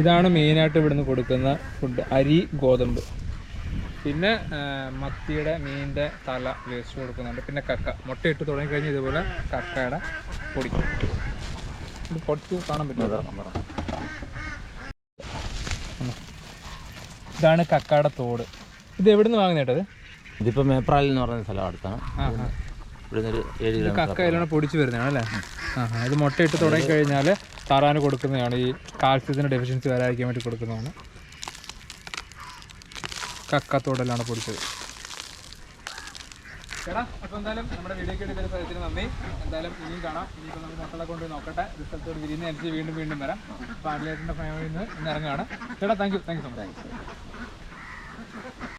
ഇതാണ് മെയിനായിട്ട് ഇവിടുന്ന് കൊടുക്കുന്ന ഫുഡ് അരി ഗോതമ്പ്. പിന്നെ മത്തിയുടെ മീനിന്റെ തല വേസ്റ്റ് കൊടുക്കുന്നുണ്ട്. പിന്നെ കക്ക. മുട്ടയിട്ട് തുടങ്ങി കഴിഞ്ഞ് ഇതുപോലെ കക്കയുടെ പൊടി. ഇത് പൊടിച്ച് കാണാൻ പറ്റുന്നതാണ് ഇതാണ് കക്കയുടെ തോട്. ഇത് എവിടെ നിന്ന് വാങ്ങുന്നേട്ടത് ഇതിപ്പോ മേപ്രാലിൽ എന്ന് പറയുന്ന സ്ഥലം അടുത്താണ്. ഇവിടുന്ന് ഒരു ഏഴ് കിലോമീറ്റർ കക്ക ഇതിലാണ് പൊടിച്ച് വരുന്നതാണ് അല്ലേ? ആ ഇത് മുട്ടയിട്ട് തുടങ്ങി കഴിഞ്ഞാൽ താറാന് കൊടുക്കുന്നതാണ്. ഈ കാൽസ്യത്തിന് ഡെഫിഷ്യൻസി വരാതിരിക്കാൻ വേണ്ടി കൊടുക്കുന്നതാണ്. കക്ക കക്കത്തോടെല്ലാം പൊടിച്ചത്. ചേട്ടാ അപ്പോൾ എന്തായാലും നമ്മുടെ വീഡിയോ കേട്ട് തരുന്ന സ്ഥലത്തിന് നന്ദി. എന്തായാലും ഇനിയും കാണാം. ഇനിയിപ്പോൾ നമുക്ക് മക്കളെ കൊണ്ട് നോക്കട്ടെ. റിസൾട്ടോട് വിരിയുന്ന അനുസരിച്ച് വീണ്ടും വീണ്ടും വരാം. അപ്പോൾ ആദ്യമായിട്ടിന്റെ ഫാമിലിയിൽ നിന്ന് ഇറങ്ങുകയാണ്. ചേട്ടാ thank you thank you so much